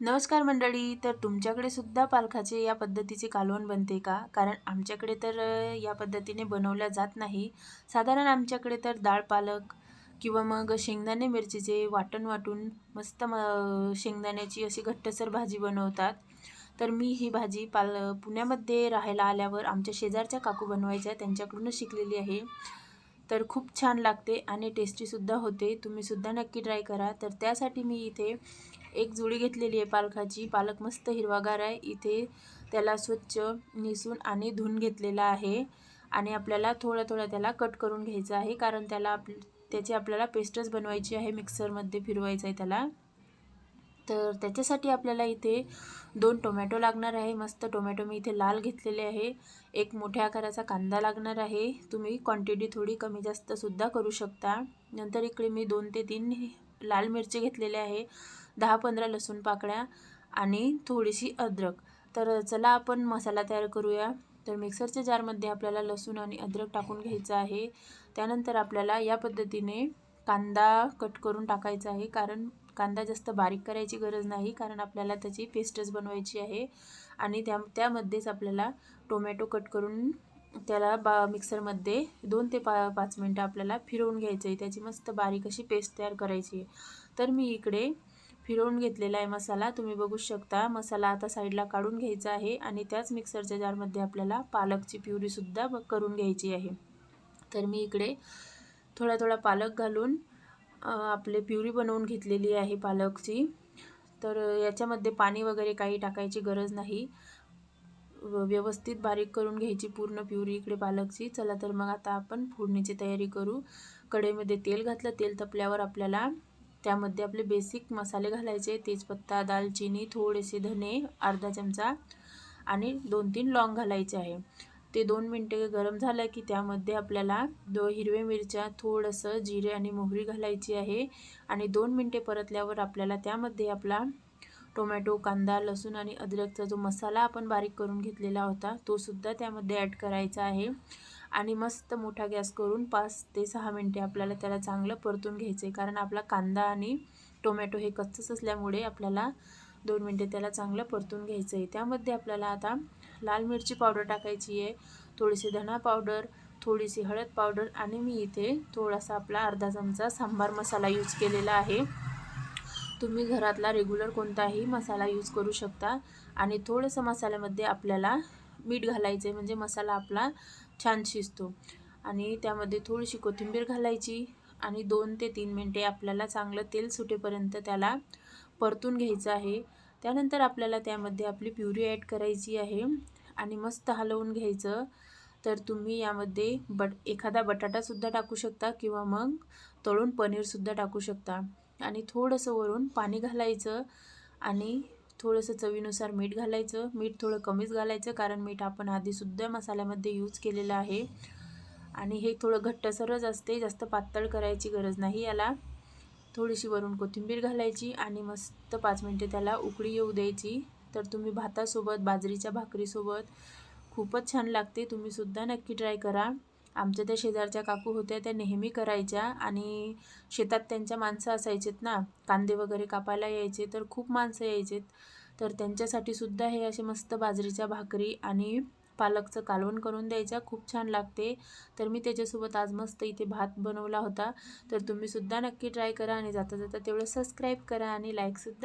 नमस्कार मंडळी तर तुमच्याकडे सुद्धा पालखाचे या पद्धतीचे कालवण बनते का? कारण आमच्याकडे तर या पद्धतीने बनवल्या जात नाही. साधारण आमच्याकडे तर डाळ पालक किंवा मग शेंगदाणे मिरचीचे वाटण वाटून मस्त म शेंगदाण्याची अशी घट्टसर भाजी बनवतात. तर मी ही भाजी पाल पुण्यामध्ये राहायला आल्यावर आमच्या शेजारच्या काकू बनवायच्या त्यांच्याकडूनच शिकलेली आहे. तर खूप छान लागते आणि टेस्टीसुद्धा होते. तुम्हीसुद्धा नक्की ट्राय करा. तर त्यासाठी मी इथे एक जुळी घेतलेली आहे पालकाची पालक मस्त हिरवागार आहे. इथे त्याला स्वच्छ निसून आणि धुवून घेतलेला आहे. आणि आपल्याला थोडं थोडं त्याला कट करून घ्यायचं आहे. कारण त्याला आप त्याची आपल्याला पेस्टच बनवायची आहे. मिक्सरमध्ये फिरवायचं आहे त्याला. तर त्याच्यासाठी आपल्याला इथे दोन टोमॅटो लागणार आहे. मस्त टोमॅटो मी इथे लाल घेतलेले आहे. एक मोठ्या आकाराचा कांदा लागणार आहे. तुम्ही क्वांटिटी थोडी कमी जास्तसुद्धा करू शकता. नंतर इकडे मी दोन ते तीन लाल मिरची घेतलेले आहे. दहा पंधरा लसूण पाकळ्या आणि थोडीशी अद्रक. तर चला आपण मसाला तयार करूया. तर मिक्सरच्या जारमध्ये आपल्याला लसूण आणि अद्रक टाकून घ्यायचं आहे. त्यानंतर आपल्याला या पद्धतीने कांदा कट करून टाकायचा आहे. कारण कांदा जास्त बारीक करायची गरज नाही. कारण आपल्याला त्याची पेस्टच बनवायची आहे. आणि त्या त्यामध्येच आपल्याला टोमॅटो कट करून त्याला बा मिक्सरमध्ये दोन ते पा पाच मिनटं आपल्याला फिरवून घ्यायचं आहे. त्याची मस्त बारीक अशी पेस्ट तयार करायची आहे. तर मी इकडे फिरवून घेतलेला आहे मसाला. तुम्ही बघू शकता मसाला आता साईडला काढून घ्यायचा आहे आणि त्याच मिक्सरच्या जारमध्ये आपल्याला पालकची प्युरीसुद्धा ब- करून घ्यायची आहे. तर मी इकडे थोडा थोडा पालक घालून आपले प्युरी बनवून घेतलेली आहे पालकची. तर याच्यामध्ये पाणी वगैरे काही टाकायची गरज नाही. व- व्यवस्थित बारीक करून घ्यायची पूर्ण प्युरी इकडे पालकची. चला तर मग आता आपण फोडणीची तयारी करू. कढईमध्ये तेल घातलं तेल तपल्यावर आपल्याला त्यामध्ये आपले बेसिक मसाले घालायचे तेजपत्ता दालचिनी थोडेसे धने अर्धा चमचा आणि दोन तीन लॉंग घालायचे आहे. ते दोन मिनटे गरम झालं की त्यामध्ये आपल्याला दो हिरव्या मिरच्या थोडंसं जिरे आणि मोहरी घालायची आहे आणि दोन मिनटे परतल्यावर आपल्याला त्यामध्ये आपला टोमॅटो कांदा लसूण आणि अद्रकचा जो मसाला आपण बारीक करून घेतलेला होता तो सुद्धा त्यामध्ये ॲड करायचा आहे. आणि मस्त मोठा गॅस करून पाच ते सहा मिनटे आपल्याला त्याला चांगलं परतून घ्यायचं आहे. कारण आपला कांदा आणि टोमॅटो हे कच्चच असल्यामुळे आपल्याला दोन मिनटे त्याला चांगलं परतून घ्यायचं आहे. त्यामध्ये आपल्याला आता लाल मिरची पावडर टाकायची आहे थोडीशी धणा पावडर थोडीशी हळद पावडर आणि मी इथे थोडासा आपला अर्धा चमचा सांबार मसाला यूज केलेला आहे. तुम्ही घरातला रेग्युलर कोणताही मसाला यूज करू शकता. आणि थोडंसं मसाल्यामध्ये आपल्याला मीठ घालायचं आहे म्हणजे मसाला आपला छान शिजतो. आणि त्यामध्ये थोडीशी कोथिंबीर घालायची आणि दोन ते तीन मिनटे आपल्याला चांगलं तेल सुटेपर्यंत त्याला परतून घ्यायचं आहे. त्यानंतर आपल्याला त्यामध्ये आपली प्युरी ॲड करायची आहे आणि मस्त हलवून घ्यायचं. तर तुम्ही यामध्ये बट एखादा बटाटासुद्धा टाकू शकता किंवा मग तळून पनीरसुद्धा टाकू शकता. आणि थोडंसं वरून पाणी घालायचं आणि थोडंसं चवीनुसार मीठ घालायचं. मीठ थोडं कमीच घालायचं कारण मीठ आपण आधीसुद्धा मसाल्यामध्ये यूज केलेलं आहे. आणि हे थोडं घट्टसरच असते. जास्त पातळ करायची गरज नाही याला. थोडीशी वरून कोथिंबीर घालायची आणि मस्त पाच मिनटे त्याला उकळी येऊ द्यायची. तर तुम्ही भातासोबत बाजरीच्या भाकरीसोबत खूपच छान लागते. तुम्हीसुद्धा नक्की ट्राय करा. आमच्या त्या शेजारच्या काकू होत्या त्या नेहमी करायच्या आणि शेतात त्यांच्या माणसं असायचेत ना कांदे वगैरे कापायला यायचे तर खूप माणसं यायचेत. तर त्यांच्यासाठी सुद्धा हे असे मस्त बाजरीच्या भाकरी आणि पालकचं कालवण करून द्यायच्या खूप छान लागते. तर मी त्याच्यासोबत आज मस्त इथे भात बनवला होता. तर तुम्हीसुद्धा नक्की ट्राय करा आणि जाता जाता तेवढं सबस्क्राईब करा आणि लाईकसुद्धा